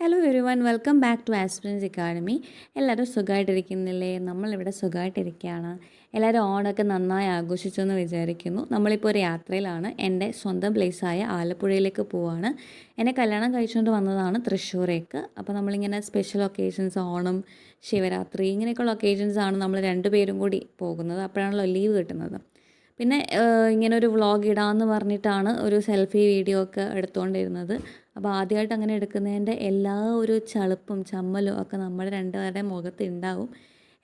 Hello everyone welcome back to Aspirants Academy എല്ലാവരും സുഖമായിട്ടിരിക്കുന്നില്ലേ? നമ്മളിവിടെ സുഖമായിട്ടിരിക്കുകയാണ്. എല്ലാവരും ഓണമൊക്കെ നന്നായി ആഘോഷിച്ചു എന്ന് വിചാരിക്കുന്നു. നമ്മളിപ്പോൾ ഒരു യാത്രയിലാണ്. എന്റെ സ്വന്തം പ്ലേസായ ആലപ്പുഴയിലേക്ക് പോവാണ്. എന്നെ കല്യാണം കഴിച്ചുകൊണ്ട് വന്നതാണ് തൃശ്ശൂരേക്ക്. അപ്പോൾ നമ്മളിങ്ങനെ സ്പെഷ്യൽ ഒക്കേഷൻസ് ഓണം ശിവരാത്രി ഇങ്ങനെയൊക്കെയുള്ള ഒക്കേഷൻസ് ആണ് നമ്മൾ രണ്ടുപേരും കൂടി പോകുന്നത്. അപ്പോഴാണല്ലോ ലീവ് കിട്ടുന്നത്. പിന്നെ ഇങ്ങനെ ഒരു വ്ളോഗ് ഇടാമെന്ന് പറഞ്ഞിട്ടാണ് ഒരു സെൽഫി വീഡിയോ ഒക്കെ എടുത്തുകൊണ്ടിരുന്നത് അപ്പോൾ ആദ്യമായിട്ട് അങ്ങനെ എടുക്കുന്നതിന്റെ എല്ലാ ഒരു ചളുപ്പും ചമ്മലും ഒക്കെ നമ്മുടെ രണ്ടുപേരുടെ മുഖത്ത് ഉണ്ടാവും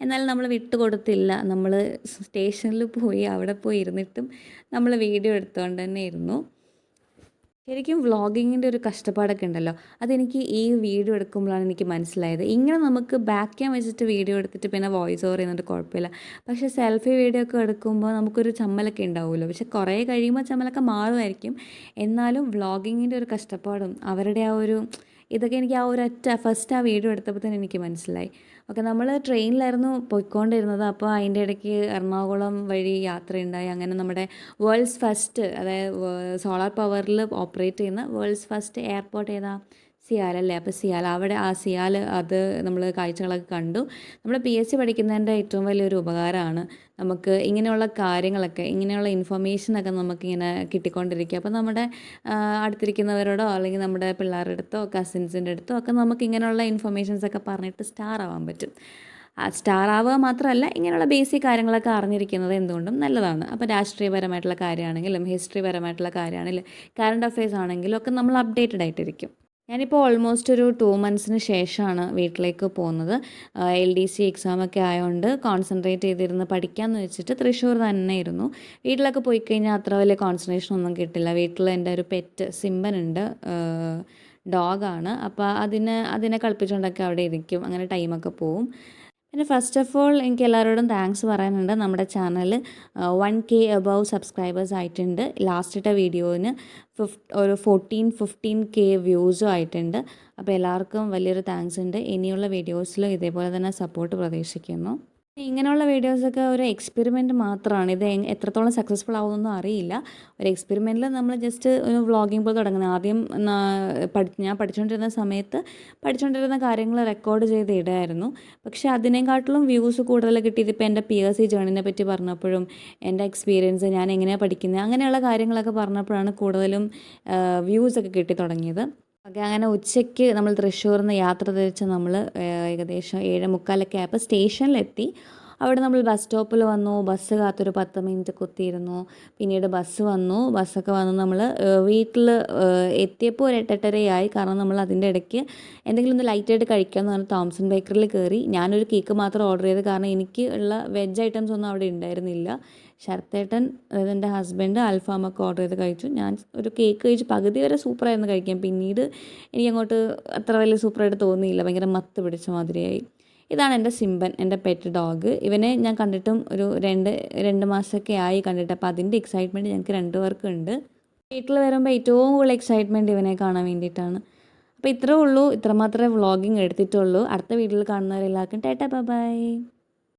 എന്നാൽ നമ്മൾ വിട്ടുകൊടുത്തില്ല നമ്മൾ സ്റ്റേഷനിൽ പോയി അവിടെ പോയി ഇരുന്നിട്ടും നമ്മൾ വീഡിയോ എടുത്തുകൊണ്ട് തന്നെ ഇരുന്നു. ശരിക്കും വ്ളോഗിങ്ങിന്റെ ഒരു കഷ്ടപ്പാടൊക്കെ ഉണ്ടല്ലോ. അതെനിക്ക് ഈ വീഡിയോ എടുക്കുമ്പോഴാണ് എനിക്ക് മനസ്സിലായത്. ഇങ്ങനെ നമുക്ക് ബാക്ക് ക്യാം വെച്ചിട്ട് വീഡിയോ എടുത്തിട്ട് പിന്നെ വോയിസ് ഓവർ ചെയ്യുന്നുണ്ട് കുഴപ്പമില്ല. പക്ഷെ സെൽഫി വീഡിയോ ഒക്കെ എടുക്കുമ്പോൾ നമുക്കൊരു ചമ്മലൊക്കെ ഉണ്ടാവുമല്ലോ. പക്ഷെ കുറേ കഴിയുമ്പോൾ ചമ്മലൊക്കെ മാറുമായിരിക്കും. എന്നാലും വ്ളോഗിങ്ങിന്റെ ഒരു കഷ്ടപ്പാടും അവരുടെ ആ ഒരു ഇതൊക്കെ എനിക്ക് ആ ഒരൊറ്റ ഫസ്റ്റ് ആ വീഡിയോ എടുത്തപ്പോൾ തന്നെ എനിക്ക് മനസ്സിലായി. ഓക്കെ നമ്മൾ ട്രെയിനിലായിരുന്നു പോയിക്കൊണ്ടിരുന്നത്. അപ്പോൾ അതിന്റെ ഇടയ്ക്ക് എറണാകുളം വഴി യാത്രയുണ്ടായി. അങ്ങനെ നമ്മുടെ വേൾഡ്സ് ഫസ്റ്റ് അതായത് സോളാർ പവറിൽ ഓപ്പറേറ്റ് ചെയ്യുന്ന വേൾഡ്സ് ഫസ്റ്റ് എയർപോർട്ട് ഏതാ? സിയാൽ അല്ലേ അപ്പോൾ സിയാൽ അവിടെ ആ സിയാൽ അത് നമ്മൾ കാഴ്ചകളൊക്കെ കണ്ടു. നമ്മൾ പി എസ് സി പഠിക്കുന്നതിന്റെ ഏറ്റവും വലിയൊരു ഉപകാരമാണ് നമുക്ക് ഇങ്ങനെയുള്ള കാര്യങ്ങളൊക്കെ ഇങ്ങനെയുള്ള ഇൻഫർമേഷനൊക്കെ നമുക്കിങ്ങനെ കിട്ടിക്കൊണ്ടിരിക്കുക. അപ്പോൾ നമ്മുടെ അടുത്തിരിക്കുന്നവരോടോ അല്ലെങ്കിൽ നമ്മുടെ പിള്ളേരുടെ അടുത്തോ കസിൻസിന്റെ അടുത്തോ ഒക്കെ നമുക്ക് ഇങ്ങനെയുള്ള ഇൻഫർമേഷൻസ് ഒക്കെ പറഞ്ഞിട്ട് സ്റ്റാർ ആവാൻ പറ്റും. സ്റ്റാർ ആവുക മാത്രമല്ല ഇങ്ങനെയുള്ള ബേസിക് കാര്യങ്ങളൊക്കെ അറിഞ്ഞിരിക്കുന്നത് എന്തുകൊണ്ടും നല്ലതാണ്. അപ്പോൾ രാഷ്ട്രീയപരമായിട്ടുള്ള കാര്യമാണെങ്കിലും ഹിസ്റ്ററി പരമായിട്ടുള്ള കാര്യമാണെങ്കിലും കറണ്ട് അഫയേഴ്സ് ആണെങ്കിലും ഒക്കെ നമ്മൾ അപ്ഡേറ്റഡ് ആയിട്ടിരിക്കും ഞാനിപ്പോൾ ഓൾമോസ്റ്റ് ഒരു ടു മന്ത്സിന് ശേഷമാണ് വീട്ടിലേക്ക് പോകുന്നത്. എൽ ഡി സി എക്സാമൊക്കെ ആയതുകൊണ്ട് കോൺസെൻട്രേറ്റ് ചെയ്തിരുന്ന് പഠിക്കാമെന്ന് വെച്ചിട്ട് തൃശ്ശൂർ തന്നെ ഇരുന്നു. വീട്ടിലൊക്കെ പോയി കഴിഞ്ഞാൽ അത്ര വലിയ കോൺസെൻട്രേഷൻ ഒന്നും കിട്ടില്ല. വീട്ടിൽ എന്റെ ഒരു പെറ്റ് സിമ്പൻ ഉണ്ട്. ഡോഗാണ് അപ്പോൾ അതിന് അതിനെ കളിപ്പിച്ചുകൊണ്ടൊക്കെ അവിടെ ഇരിക്കും. അങ്ങനെ ടൈമൊക്കെ പോവും. പിന്നെ ഫസ്റ്റ് ഓഫ് ഓൾ എനിക്ക് എല്ലാവരോടും താങ്ക്സ് പറയാനുണ്ട്. നമ്മുടെ channel one K above subscribers ആയിട്ടുണ്ട്. ലാസ്റ്റ് വീഡിയോയിന് ഫിഫ് ഒരു ഫോർട്ടീൻ ഫിഫ്റ്റീൻ കെ വ്യൂസും ആയിട്ടുണ്ട്. അപ്പോൾ എല്ലാവർക്കും വലിയൊരു താങ്ക്സ് ഉണ്ട്. ഇനിയുള്ള വീഡിയോസിലും ഇതേപോലെ തന്നെ സപ്പോർട്ട് പ്രതീക്ഷിക്കുന്നു. ഇങ്ങനെയുള്ള വീഡിയോസൊക്കെ ഒരു എക്സ്പെരിമെന്റ് മാത്രമാണ്. ഇത് എത്രത്തോളം സക്സസ്ഫുൾ ആവുമെന്നൊന്നും അറിയില്ല. ഒരു എക്സ്പെരിമെന്റിൽ നമ്മൾ ജസ്റ്റ് ഒരു വ്ളോഗിങ് പോലെ തുടങ്ങുന്നത് ആദ്യം ഞാൻ പഠിച്ചുകൊണ്ടിരുന്ന സമയത്ത് പഠിച്ചുകൊണ്ടിരുന്ന കാര്യങ്ങൾ റെക്കോർഡ് ചെയ്ത് ഇടായിരുന്നു. പക്ഷേ അതിനെക്കാട്ടിലും വ്യൂസ് കൂടുതൽ കിട്ടിയത് ഇപ്പോൾ എന്റെ പി എസ് സി ജേണിനെ പറ്റി പറഞ്ഞപ്പോഴും എന്റെ എക്സ്പീരിയൻസ് ഞാൻ എങ്ങനെയാണ് പഠിക്കുന്നത് അങ്ങനെയുള്ള കാര്യങ്ങളൊക്കെ പറഞ്ഞപ്പോഴാണ് കൂടുതലും വ്യൂസൊക്കെ കിട്ടി തുടങ്ങിയത്. ഓക്കെ അങ്ങനെ ഉച്ചയ്ക്ക് നമ്മൾ തൃശ്ശൂരിൽ നിന്ന് യാത്ര തിരിച്ച് നമ്മൾ ഏകദേശം ഏഴ് മുക്കാലൊക്കെ ആയപ്പോൾ സ്റ്റേഷനിലെത്തി. അവിടെ നമ്മൾ ബസ് സ്റ്റോപ്പിൽ വന്നു. ബസ് കാത്തൊരു പത്ത് മിനിറ്റ് കുത്തിയിരുന്നു. പിന്നീട് ബസ് വന്നു. ബസ്സൊക്കെ വന്ന് നമ്മൾ വീട്ടിൽ എത്തിയപ്പോൾ ഒരു എട്ടെട്ടരയായി. കാരണം നമ്മൾ അതിന്റെ ഇടയ്ക്ക് എന്തെങ്കിലും ഒന്ന് ലൈറ്റായിട്ട് കഴിക്കാമെന്ന് പറഞ്ഞ് തോംസൺ ബേക്കറിൽ കയറി ഞാനൊരു കേക്ക് മാത്രം ഓർഡർ ചെയ്ത്. കാരണം എനിക്ക് ഉള്ള വെജ് ഐറ്റംസ് ഒന്നും അവിടെ ഉണ്ടായിരുന്നില്ല. ശരത്തേട്ടൻ അതായത് എന്റെ ഹസ്ബൻഡ് അൽഫാമൊക്കെ ഓർഡർ ചെയ്ത് കഴിച്ചു. ഞാൻ ഒരു കേക്ക് കഴിച്ച് പകുതി വരെ സൂപ്പറായിരുന്നു കഴിക്കാൻ. പിന്നീട് എനിക്ക് അങ്ങോട്ട് അത്ര വലിയ സൂപ്പറായിട്ട് തോന്നിയില്ല. ഭയങ്കര മത്ത് പിടിച്ച മാതിരിയായി. ഇതാണ് എന്റെ സിംബൻ എന്റെ പെറ്റ് ഡോഗ് ഇവനെ ഞാൻ കണ്ടിട്ടും ഒരു രണ്ട് രണ്ട് മാസമൊക്കെ ആയി കണ്ടിട്ട്. അപ്പോൾ അതിന്റെ എക്സൈറ്റ്മെന്റ് ഞങ്ങൾക്ക് രണ്ടുപേർക്കും ഉണ്ട്. വീട്ടിൽ വരുമ്പോൾ ഏറ്റവും കൂടുതൽ എക്സൈറ്റ്മെന്റ് ഇവനെ കാണാൻ വേണ്ടിയിട്ടാണ്. അപ്പോൾ ഇത്രേ ഉള്ളൂ. ഇത്രമാത്രമേ വ്ളോഗിങ് എടുത്തിട്ടുള്ളൂ. അടുത്ത വീട്ടിൽ കാണുന്നവരെല്ലാവർക്കും ടേട്ടാ ബൈ